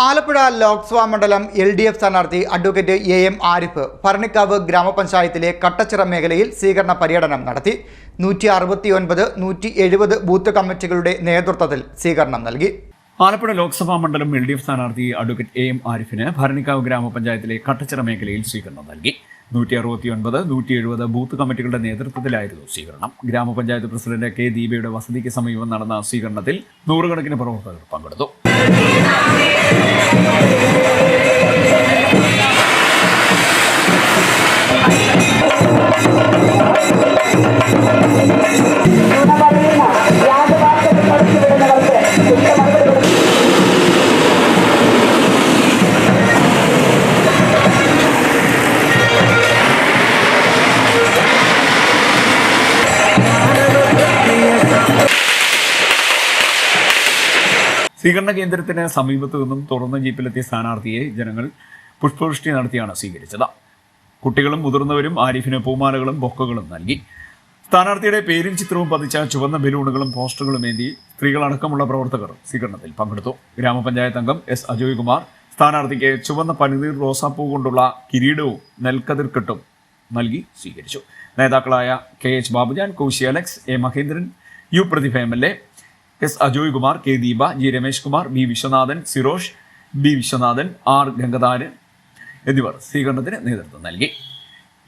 ആലപ്പുഴ ലോക്സഭാ മണ്ഡലം L D F സ്ഥാനാർത്ഥി advocate A M Arif Bharanikkavu ഗ്രാമപഞ്ചായത്തിലെ കട്ടച്ചിറ മേഖലയിൽ സ്വീകരണ പര്യടനം നടത്തി. നൂറ്റി അറുപത്തിയൊൻപത് നൂറ്റി എഴുപത് ബൂത്ത് കമ്മിറ്റികളുടെ നേതൃത്വത്തിൽ സ്വീകരണം നൽകി. ആലപ്പുഴ ലോക്സഭാ മണ്ഡലം എൽ ഡി എഫ് സ്ഥാനാർത്ഥി അഡ്വക്കേറ്റ് എ എം ആരിഫിന് ഭരണിക്കാവ് ഗ്രാമപഞ്ചായത്തിലെ കട്ടച്ചിറ മേഖലയിൽ സ്വീകരണം നൽകി. നൂറ്റി അറുപത്തിയൊൻപത് നൂറ്റി എഴുപത് ബൂത്ത് കമ്മിറ്റികളുടെ നേതൃത്വത്തിലായിരുന്നു സ്വീകരണം. ഗ്രാമപഞ്ചായത്ത് പ്രസിഡന്റ് കെ ദീപയുടെ വസതിക്ക് സമീപം നടന്ന സ്വീകരണത്തിൽ നൂറുകണക്കിന് പ്രവർത്തകർ പങ്കെടുത്തു. Yeah. സ്വീകരണ കേന്ദ്രത്തിന് സമീപത്തു നിന്നും തുറന്ന ജീപ്പിലെത്തിയ സ്ഥാനാർത്ഥിയെ ജനങ്ങൾ പുഷ്പവൃഷ്ടി നടത്തിയാണ് സ്വീകരിച്ചത്. കുട്ടികളും മുതിർന്നവരും ആരിഫിന് പൂമാലകളും ബൊക്കകളും നൽകി. സ്ഥാനാർത്ഥിയുടെ പേരും ചിത്രവും പതിച്ച ചുവന്ന ബലൂണുകളും പോസ്റ്ററുകളും ഏന്തി സ്ത്രീകളടക്കമുള്ള പ്രവർത്തകർ സ്വീകരണത്തിൽ പങ്കെടുത്തു. ഗ്രാമപഞ്ചായത്ത് അംഗം എസ് അജോയ് കുമാർ സ്ഥാനാർത്ഥിക്ക് ചുവന്ന പനിനീർ റോസാപ്പൂ കൊണ്ടുള്ള കിരീടവും നെൽക്കതിർക്കെട്ടും നൽകി സ്വീകരിച്ചു. നേതാക്കളായ K H Babujan Koshy Alex A Mahendran U Prathibha M L A S Ajoy Kumar K Deepa G Ramesh Kumar B Viswanathan Sirosh B Viswanathan R Gangadharan എന്നിവർ സ്വീകരണത്തിന് നേതൃത്വം നൽകി.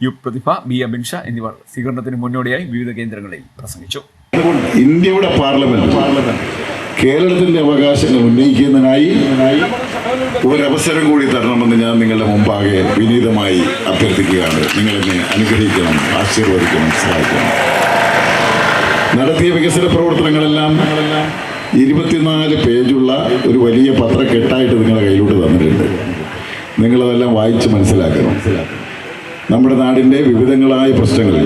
യു പ്രതിഭ ബി അബിൻഷ എന്നിവർ സ്വീകരണത്തിന് മുന്നോടിയായി വിവിധ കേന്ദ്രങ്ങളിൽ പ്രസംഗിച്ചു. ഇന്ത്യയുടെ പാർലമെന്റ് കേരളത്തിന്റെ അവകാശങ്ങൾ ഉന്നയിക്കുന്നതിനായി ഒരവസരം കൂടി തരണമെന്ന് ഞാൻ നിങ്ങളുടെ മുമ്പാകെ വിനീതമായി അഭ്യർത്ഥിക്കുകയാണ്. നിങ്ങളെന്നെ അനുഗ്രഹിക്കണം ആശീർവദിക്കണം സഹായിക്കണം. നടത്തിയ വികസന പ്രവർത്തനങ്ങളെല്ലാം ഇരുപത്തിനാല് പേജുള്ള ഒരു വലിയ പത്രക്കെട്ടായിട്ട് നിങ്ങളുടെ കയ്യിലോട്ട് തന്നിട്ടുണ്ട്. നിങ്ങളതെല്ലാം വായിച്ച് മനസ്സിലാക്കണം. നമ്മുടെ നാടിന്റെ വിവിധങ്ങളായ പ്രശ്നങ്ങൾ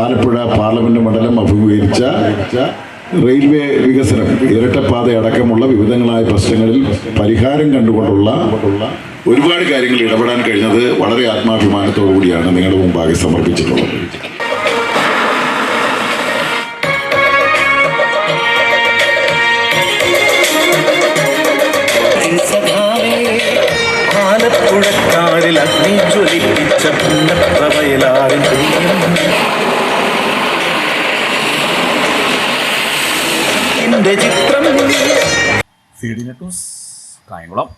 ആലപ്പുഴ പാർലമെന്റ് മണ്ഡലം അഭിമുഖീകരിച്ച റെയിൽവേ വികസനം ഇരട്ടപ്പാത അടക്കമുള്ള വിവിധങ്ങളായ പ്രശ്നങ്ങളിൽ പരിഹാരം കണ്ടുകൊണ്ടുള്ള ഒരുപാട് കാര്യങ്ങൾ ഇടപെടാൻ കഴിഞ്ഞത് വളരെ ആത്മാഭിമാനത്തോടു കൂടിയാണ് നിങ്ങളുടെ മുമ്പാകെ സമർപ്പിച്ചിട്ടുള്ളത്. ആലപ്പുഴക്കാടിൽ അഗ്നി ജ്വലിപ്പിച്ച പുന്നപ്രവയലാറിൻ എന്റെ ചിത്രം. C D net news Kayamkulam.